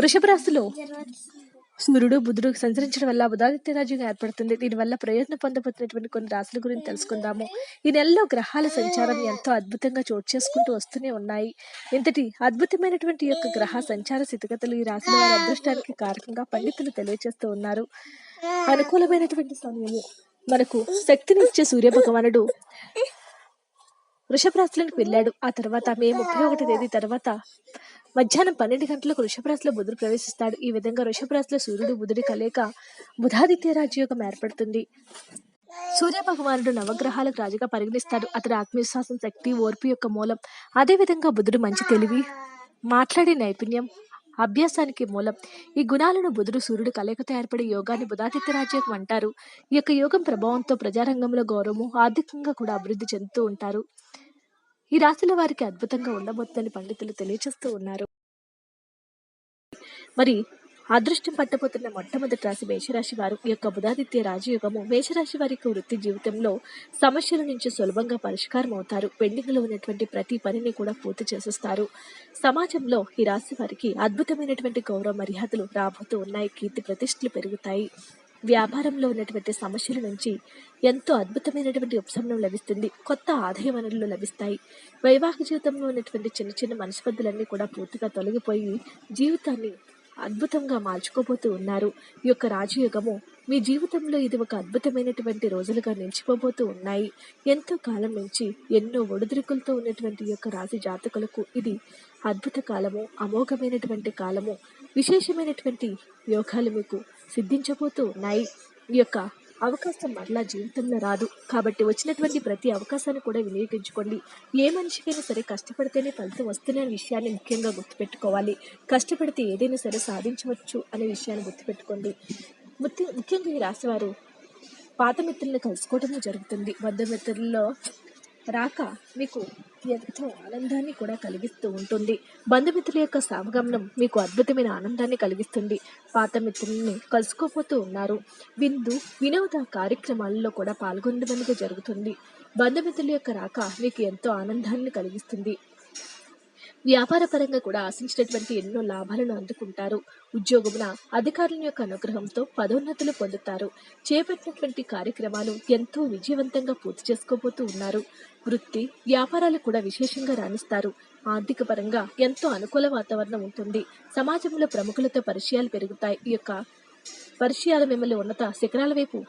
వృషభ రాశిలో సూర్యుడు బుధుడు సంచరించడం వల్ల బుధాదిత్య రాజ్యం ఏర్పడుతుంది. దీనివల్ల ప్రయోజనం పొందబోతున్నటువంటి కొన్ని రాశుల గురించి తెలుసుకుందాము. ఈ నెలలో గ్రహాల సంచారం ఎంతో అద్భుతంగా చోటు చేసుకుంటూ వస్తూనే ఉన్నాయి. ఇంతటి అద్భుతమైనటువంటి యొక్క గ్రహ సంచార స్థితిగతులు ఈ రాశుల వారి అదృష్టానికి కారకంగా పండితులు తెలియజేస్తూ ఉన్నారు. అనుకూలమైనటువంటి సమయము మనకు శక్తిని ఇచ్చే సూర్య భగవానుడు వృషభ వెళ్ళాడు. ఆ తర్వాత మే ముప్పై ఒకటి తేదీ తర్వాత మధ్యాహ్నం పన్నెండు గంటలకు వృషభరాశిలో బుధుడు ప్రవేశిస్తాడు. ఈ విధంగా వృషభరాశిలో సూర్యుడు బుధుడి కలయిక బుధాదిత్య రాజయోగం ఏర్పడుతుంది. సూర్య భగవానుడు నవగ్రహాలకు రాజుగా పరిగణిస్తాడు. అతడి ఆత్మవిశ్వాసం శక్తి ఓర్పు యొక్క మూలం. అదేవిధంగా బుధుడు మంచి తెలివి మాట్లాడే నైపుణ్యం అభ్యాసానికి మూలం. ఈ గుణాలను బుధుడు సూర్యుడు కలయికతో ఏర్పడే యోగాన్ని బుధాదిత్య రాజ్యం అంటారు. ఈ యొక్క యోగం ప్రభావంతో ప్రజారంగంలో గౌరవము ఆర్థికంగా కూడా అభివృద్ధి చెందుతూ ఉంటారు. ఈ రాశుల వారికి అద్భుతంగా ఉండబోతుందని పండితులు తెలియజేస్తూ ఉన్నారు. మరి అదృష్టం పట్టబోతున్న మొట్టమొదటి రాశి మేషరాశి వారు ఈ యొక్క బుధాదిత్య రాజయోగము మేషరాశి వారికి వృత్తి జీవితంలో సమస్యల నుంచి సులభంగా పరిష్కారం అవుతారు. పెండింగ్లో ఉన్నటువంటి ప్రతి పనిని కూడా పూర్తి చేసేస్తారు. సమాజంలో ఈ రాశి వారికి అద్భుతమైనటువంటి గౌరవ మర్యాదలు రాబోతూ ఉన్నాయి. కీర్తి ప్రతిష్టలు పెరుగుతాయి. వ్యాపారంలో ఉన్నటువంటి సమస్యల నుంచి ఎంతో అద్భుతమైనటువంటి ఉపశమనం లభిస్తుంది. కొత్త ఆదాయ వనరులు లభిస్తాయి. వైవాహిక జీవితంలో ఉన్నటువంటి చిన్న చిన్న మనస్పర్ధలన్నీ కూడా పూర్తిగా తొలగిపోయి జీవితాన్ని అద్భుతంగా మార్చుకోబోతూ ఉన్నారు. ఈ యొక్క రాజయోగము మీ జీవితంలో ఇది ఒక అద్భుతమైనటువంటి రోజులుగా నిలిచిపోబోతూ ఉన్నాయి. ఎంతో కాలం నుంచి ఎన్నో ఒడిదుడుకులతో ఉన్నటువంటి యొక్క రాశి జాతకులకు ఇది అద్భుత కాలము అమోఘమైనటువంటి కాలము విశేషమైనటువంటి యోగాలు మీకు సిద్ధించబోతూ ఉన్నాయి. ఈ యొక్క అవకాశం మరలా జీవితంలో రాదు. కాబట్టి వచ్చినటువంటి ప్రతి అవకాశాన్ని కూడా వినియోగించుకోండి. ఏ మనిషికైనా సరే కష్టపడితేనే ఫలితం వస్తున్న విషయాన్ని ముఖ్యంగా గుర్తుపెట్టుకోవాలి. కష్టపడితే ఏదైనా సరే సాధించవచ్చు అనే విషయాన్ని గుర్తుపెట్టుకోండి. ముఖ్య ముఖ్యంగా ఈ రాశివారు పాత మిత్రులను కలుసుకోవడం జరుగుతుంది. బంధుమిత్రుల్లో రాక మీకు ఎంతో ఆనందాన్ని కూడా కలిగిస్తూ ఉంటుంది. బంధుమిత్రుల యొక్క సామగమనం మీకు అద్భుతమైన ఆనందాన్ని కలిగిస్తుంది. పాత మిత్రుల్ని కలుసుకోపోతూ ఉన్నారు. విందు వినోద కార్యక్రమాలలో కూడా పాల్గొనడానికి జరుగుతుంది. బంధుమిత్రుల యొక్క రాక మీకు ఎంతో ఆనందాన్ని కలిగిస్తుంది. వ్యాపార పరంగా కూడా ఆశించినటువంటి ఎన్నో లాభాలను అందుకుంటారు. ఉద్యోగమున అధికారుల యొక్క అనుగ్రహంతో పదోన్నతులు పొందుతారు. చేపట్టినటువంటి కార్యక్రమాలు ఎంతో విజయవంతంగా పూర్తి చేసుకోబోతూ ఉన్నారు. వృత్తి వ్యాపారాలు కూడా విశేషంగా రాణిస్తారు. ఆర్థిక పరంగా ఎంతో అనుకూల వాతావరణం ఉంటుంది. సమాజంలో ప్రముఖులతో పరిచయాలు పెరుగుతాయి. ఈ యొక్క పరిచయాలు మిమ్మల్ని ఉన్నత శిఖరాల వైపు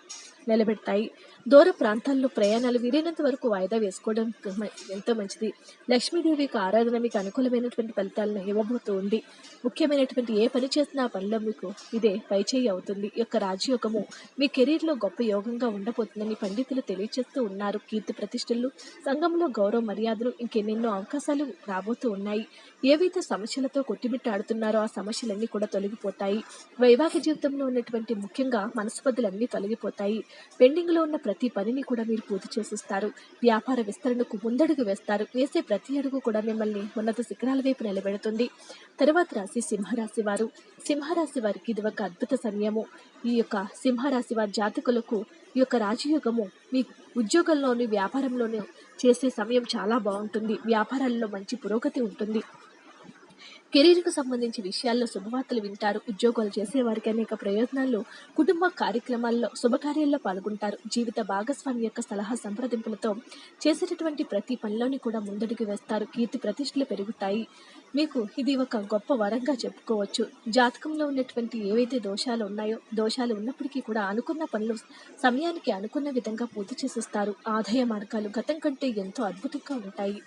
నిలబెడతాయి దూర ప్రాంతాల్లో ప్రయాణాలు వీలైనంత వరకు వాయిదా వేసుకోవడం మ- ఎంతో మంచిది. లక్ష్మీదేవి యొక్క ఆరాధన మీకు అనుకూలమైనటువంటి ఫలితాలను ఇవ్వబోతూ ఉంది. ముఖ్యమైనటువంటి ఏ పని చేసినా ఆ పనిలో మీకు ఇదే పైచేయి అవుతుంది. ఈ యొక్క రాజయోగము మీ కెరీర్లో గొప్ప యోగంగా ఉండబోతుందని పండితులు తెలియజేస్తూ ఉన్నారు. కీర్తి ప్రతిష్టలు సంఘంలో గౌరవ మర్యాదలు ఇంకెన్నెన్నో అవకాశాలు రాబోతూ ఉన్నాయి. ఏవైతే సమస్యలతో కొట్టిమిట్టాడుతున్నారో ఆ సమస్యలన్నీ కూడా తొలగిపోతాయి. వైవాహిక జీవితంలో ఉన్నటువంటి ముఖ్యంగా మనస్పదులన్నీ తొలగిపోతాయి. పెండింగ్లో ఉన్న ప్రతి పనిని కూడా మీరు పూర్తి చేసిస్తారు. వ్యాపార విస్తరణకు ముందడుగు వేస్తారు. వేసే ప్రతి అడుగు కూడా మిమ్మల్ని ఉన్నత శిఖరాల వైపు నిలబెడుతుంది. తర్వాత రాశి సింహరాశి వారు. సింహరాశి వారికి ఇది ఒక అద్భుత సమయము. ఈ యొక్క సింహరాశి వారి జాతకులకు ఈ యొక్క రాజయోగము మీ ఉద్యోగంలోని వ్యాపారంలోనూ చేసే సమయం చాలా బాగుంటుంది. వ్యాపారాల్లో మంచి పురోగతి ఉంటుంది. కెరీర్కు సంబంధించి విషయాల్లో శుభవార్తలు వింటారు. ఉద్యోగాలు చేసేవారికి అనేక ప్రయోజనాలు కుటుంబ కార్యక్రమాల్లో శుభకార్యాల్లో పాల్గొంటారు. జీవిత భాగస్వామి యొక్క సలహా సంప్రదింపులతో చేసేటటువంటి ప్రతి పనిలోని కూడా ముందడుగు వేస్తారు. కీర్తి ప్రతిష్టలు పెరుగుతాయి. మీకు ఇది ఒక గొప్ప వరంగా చెప్పుకోవచ్చు. జాతకంలో ఉన్నటువంటి ఏవైతే దోషాలు ఉన్నాయో దోషాలు ఉన్నప్పటికీ కూడా అనుకున్న పనులు సమయానికి అనుకున్న విధంగా పూర్తి చేసేస్తారు. ఆదాయ మార్గాలు గతం కంటే ఎంతో అద్భుతంగా ఉంటాయి.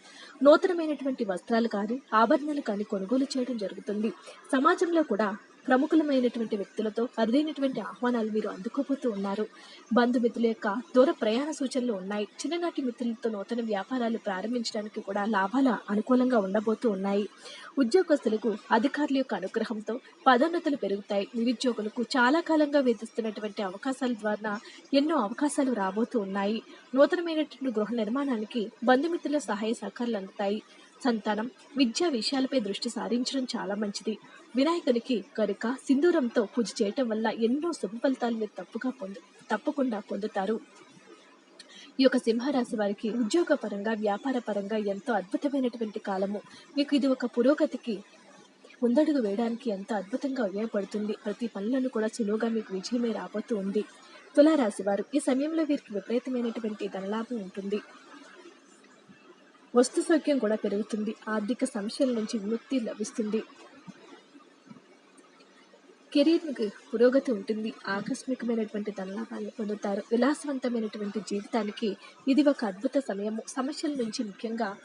నూతనమైనటువంటి వస్త్రాలు కానీ ఆభరణాలు కానీ కొనుగోలు చేయడం జరుగుతుంది. సమాజంలో కూడా ప్రముఖులమైనటువంటి వ్యక్తులతో అరుదైనటువంటి ఆహ్వానాలు మీరు అందుకోబోతూ ఉన్నారు. బంధుమిత్రుల యొక్క దూర ప్రయాణ సూచనలు ఉన్నాయి. చిన్ననాటి మిత్రులతో నూతన వ్యాపారాలు ప్రారంభించడానికి కూడా లాభాల అనుకూలంగా ఉండబోతూ ఉన్నాయి. ఉద్యోగస్తులకు అధికారుల యొక్క అనుగ్రహంతో పదోన్నతులు పెరుగుతాయి. నిరుద్యోగులకు చాలా కాలంగా వేధిస్తున్నటువంటి అవకాశాల ద్వారా ఎన్నో అవకాశాలు రాబోతూ ఉన్నాయి. నూతనమైనటువంటి గృహ నిర్మాణానికి బంధుమిత్రుల సహాయ సహకారాలు అందుతాయి. సంతానం విద్యా విషయాలపై దృష్టి సారించడం చాలా మంచిది. వినాయకునికి కనుక సింధూరంతో పూజ చేయటం వల్ల ఎన్నో శుభ ఫలితాలు మీరు తప్పుగా పొందు తప్పకుండా పొందుతారు. ఈ యొక్క సింహరాశి వారికి ఉద్యోగపరంగా వ్యాపారపరంగా వ్యాపార పరంగా ఎంతో అద్భుతమైనటువంటి కాలము. మీకు ఇది ఒక పురోగతికి ముందడుగు వేయడానికి ఎంతో అద్భుతంగా ఉపయోగపడుతుంది. ప్రతి పనులను కూడా సులువుగా మీకు విజయమే రాబోతూ ఉంది. తులారాశి వారు ఈ సమయంలో వీరికి విపరీతమైనటువంటి ధనలాభం ఉంటుంది. వస్తు సౌఖ్యం కూడా పెరుగుతుంది. ఆర్థిక సమస్యల నుంచి విముక్తి లభిస్తుంది. కెరీర్కి పురోగతి ఉంటుంది. ఆకస్మికమైనటువంటి ధనలాభాలు పొందుతారు. విలాసవంతమైనటువంటి జీవితానికి ఇది ఒక అద్భుత సమయము. సమస్యల నుంచి ముఖ్యంగా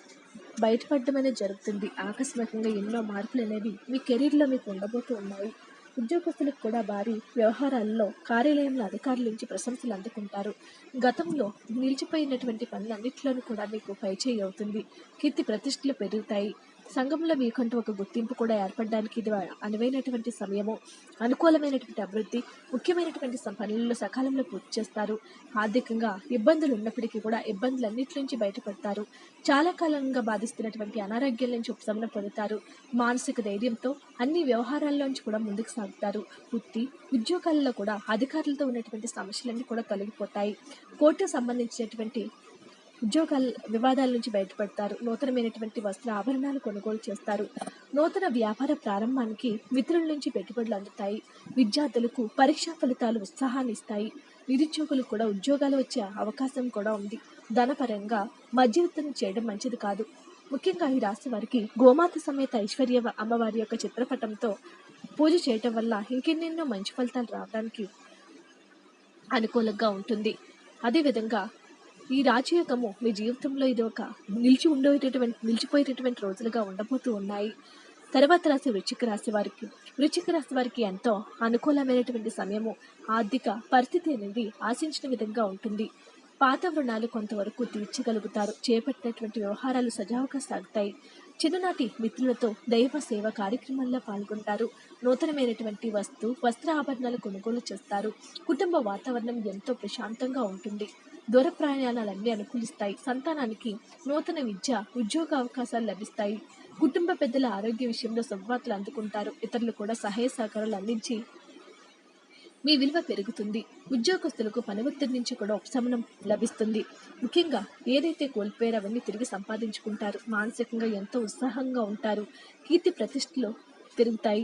బయటపడడం అనేది జరుగుతుంది. ఆకస్మికంగా ఎన్నో మార్పులు అనేవి మీ కెరీర్లో మీకు ఉండబోతూ ఉన్నాయి. ఉద్యోగస్తులకు కూడా భారీ వ్యవహారాల్లో కార్యాలయంలో అధికారుల నుంచి ప్రశంసలు అందుకుంటారు. గతంలో నిలిచిపోయినటువంటి పనులన్నింటిలోనూ కూడా మీకు పైచేయి అవుతుంది. కీర్తి ప్రతిష్టలు పెరుగుతాయి. సంఘంలో మీకంటూ ఒక గుర్తింపు కూడా ఏర్పడడానికి ఇది అనువైనటువంటి సమయము. అనుకూలమైనటువంటి అభివృద్ధి ముఖ్యమైనటువంటి పనులను సకాలంలో పూర్తి చేస్తారు. ఆర్థికంగా ఇబ్బందులు ఉన్నప్పటికీ కూడా ఇబ్బందులన్నిటి నుంచి బయటపడతారు. చాలా కాలంగా బాధిస్తున్నటువంటి అనారోగ్యం నుంచి ఉపశమనం పొందుతారు. మానసిక ధైర్యంతో అన్ని వ్యవహారాల్లోంచి కూడా ముందుకు సాగుతారు. వృత్తి ఉద్యోగాలలో కూడా అధికారులతో ఉన్నటువంటి సమస్యలన్నీ కూడా తొలగిపోతాయి. కోర్టుకు సంబంధించినటువంటి ఉద్యోగాల వివాదాల నుంచి బయటపడతారు. నూతనమైనటువంటి వస్త్ర ఆభరణాలు కొనుగోలు చేస్తారు. నూతన వ్యాపార ప్రారంభానికి మిత్రుల నుంచి పెట్టుబడులు అందుతాయి. విద్యార్థులకు పరీక్షా ఫలితాలు ఉత్సాహాన్ని ఇస్తాయి. నిరుద్యోగులకు కూడా ఉద్యోగాలు వచ్చే అవకాశం కూడా ఉంది. ధనపరంగా మధ్యవర్తనం చేయడం మంచిది కాదు. ముఖ్యంగా ఈ రాశి వారికి గోమాత సమేత ఐశ్వర్య అమ్మవారి యొక్క చిత్రపటంతో పూజ చేయటం వల్ల ఇంకెన్నెన్నో మంచి ఫలితాలు రావడానికి అనుకూలంగా ఉంటుంది. అదేవిధంగా ఈ రాజయోగము మీ జీవితంలో ఇది ఒక నిలిచి ఉండేటటువంటి నిలిచిపోయేటటువంటి రోజులుగా ఉండబోతూ ఉన్నాయి. తర్వాత రాశి వృచ్చిక రాశి వారికి వృచ్చిక రాశి వారికి ఎంతో అనుకూలమైనటువంటి సమయము ఆర్థిక పరిస్థితి అనేది ఆశించిన విధంగా ఉంటుంది. పాత రుణాలు కొంతవరకు తీర్చగలుగుతారు. చేపట్టినటువంటి వ్యవహారాలు సజావుగా సాగుతాయి. చిన్ననాటి మిత్రులతో దైవ సేవ కార్యక్రమాల్లో పాల్గొంటారు. నూతనమైనటువంటి వస్తు వస్త్ర ఆభరణాలు కొనుగోలు చేస్తారు. కుటుంబ వాతావరణం ఎంతో ప్రశాంతంగా ఉంటుంది. దూర ప్రయాణాలన్నీ అనుకూలిస్తాయి. సంతానానికి నూతన విద్య ఉద్యోగ అవకాశాలు లభిస్తాయి. కుటుంబ పెద్దల ఆరోగ్య విషయంలో శుభవార్తలు అందుకుంటారు. ఇతరులు కూడా సహాయ సహకారాలు అందించి మీ విలువ పెరుగుతుంది. ఉద్యోగస్తులకు పని ఒత్తిడి నుంచి కూడా ఉపశమనం లభిస్తుంది. ముఖ్యంగా ఏదైతే కోల్పోయారో అవన్నీ తిరిగి సంపాదించుకుంటారు. మానసికంగా ఎంతో ఉత్సాహంగా ఉంటారు. కీర్తి ప్రతిష్టలు పెరుగుతాయి.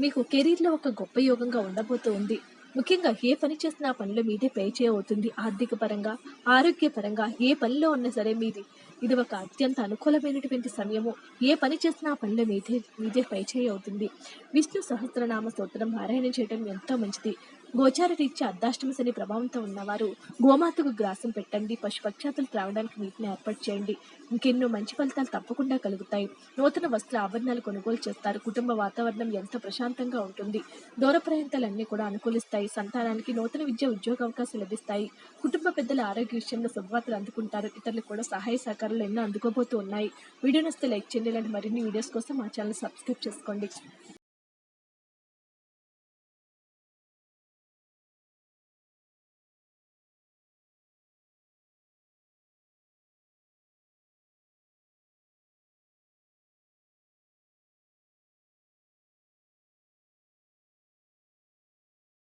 మీకు కెరీర్లో ఒక గొప్ప యోగంగా ఉండబోతూ ఉంది ముఖ్యంగా ఏ పని చేసినా పనుల మీదే పై అవుతుంది ఆర్థిక పరంగా ఆరోగ్యపరంగా ఏ పనిలో ఉన్నా సరే మీది. ఇది ఒక అత్యంత అనుకూలమైనటువంటి సమయము. ఏ పని చేసినా పనుల మీదే మీదే పై అవుతుంది విష్ణు సహస్రనామ స్తోత్రం పారాయణం చేయడం ఎంతో మంచిది. గోచార రీత్యా అర్ధాష్టమ శని ప్రభావంతో ఉన్నవారు గోమాతకు గ్రాసం పెట్టండి పశుపక్షాతులు త్రాగడానికి నీటిని ఏర్పాటు చేయండి. ఇంకెన్నో మంచి ఫలితాలు తప్పకుండా కలుగుతాయి. నూతన వస్త్ర ఆభరణాలు కొనుగోలు చేస్తారు. కుటుంబ వాతావరణం ఎంతో ప్రశాంతంగా ఉంటుంది. దూర ప్రాంతాలన్నీ కూడా అనుకూలిస్తాయి. సంతానానికి నూతన విద్య ఉద్యోగ అవకాశాలు లభిస్తాయి. కుటుంబ పెద్దల ఆరోగ్య విషయంలో శుభవార్తలు అందుకుంటారు. ఇతరులు కూడా సహాయ సహకారాలు ఎన్నో అందుకోబోతూ ఉన్నాయి. వీడియో నస్తే లైక్ చేయండి. ఇలాంటి మరిన్ని వీడియోస్ కోసం మా ఛానల్ సబ్స్క్రైబ్ చేసుకోండి.